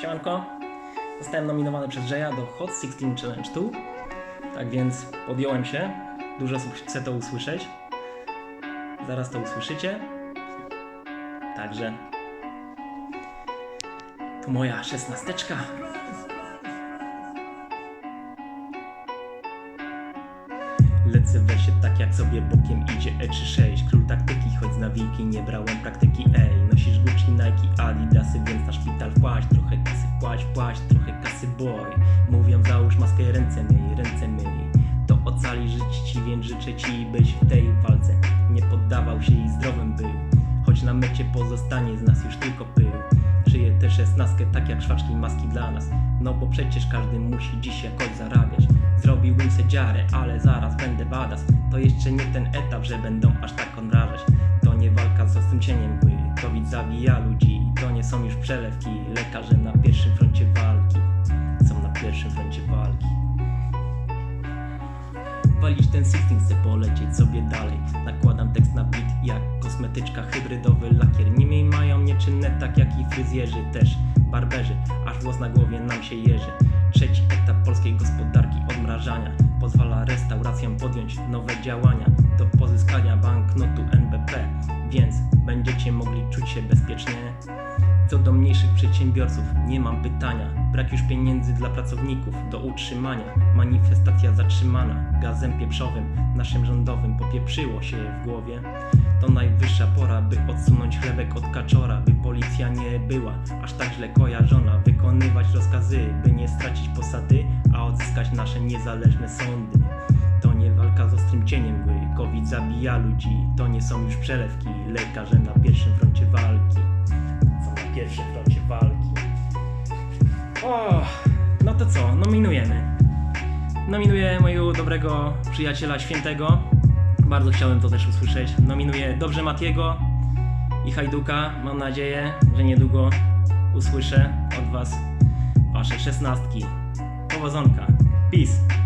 Siemanko, zostałem nominowany przez Jaya do Hot 16 Challenge 2. Tak więc podjąłem się. Dużo osób chce to usłyszeć. Zaraz to usłyszycie. Także tu moja szesnasteczka. Lecę we się tak jak sobie bokiem idzie E36 Król taktyki, choć z nawiki nie brałem praktyki Ej, nosisz Gucci, Nike, Adidasy, więc na szpital płać Trochę płać, płać, trochę kasy boy Mówią załóż maskę, ręce myj, ręce myj To ocali życie ci, więc życzę ci byś w tej walce Nie poddawał się i zdrowym był. Choć na mecie pozostanie z nas już tylko pył. Szyję tę szesnastkę tak jak szwaczki maski dla nas. No bo przecież każdy musi dziś jakoś zarabiać. Zrobiłbym se dziarę, ale zaraz będę badas To jeszcze nie ten etap, że będą aż tak odrażać To nie walka z ostrym cieniem mgły COVID zabija ludzi, to nie są już przelewki. Lekarze na pierwszym froncie walki. Są na pierwszym froncie walki. Walić ten 16, chcę polecieć sobie dalej. Nakładam tekst na beat jak kosmetyczka Hybrydowy. Lakier Niemniej mają nieczynne tak jak i fryzjerzy też. Barberzy, aż włos na głowie nam się jeży Trzeci etap polskiej gospodarki odmrażania. Pozwala restauracjom podjąć nowe działania. Do pozyskania banknotu NBP Więc się bezpiecznie co do mniejszych przedsiębiorców, nie mam pytania. Brak już pieniędzy dla pracowników do utrzymania. Manifestacja zatrzymana gazem pieprzowym, naszym rządowym popieprzyło się w głowie. To najwyższa pora, by odsunąć chlebek od kaczora, by policja nie była aż tak źle kojarzona. Wykonywać rozkazy, by nie stracić posady, a odzyskać nasze niezależne sądy. To nie walka z ostrym cieniem mgły, COVID zabija ludzi, to nie są już przelewki, lekarze na pierwszym froncie walki są na pierwszym froncie walki. O, no to co, nominujemy. Nominuję mojego dobrego przyjaciela świętego. Bardzo chciałem to też usłyszeć. Nominuję Dobrze Matiego i Hajduka. Mam nadzieję, że niedługo usłyszę od Was Wasze szesnastki. Powodzonka. Peace.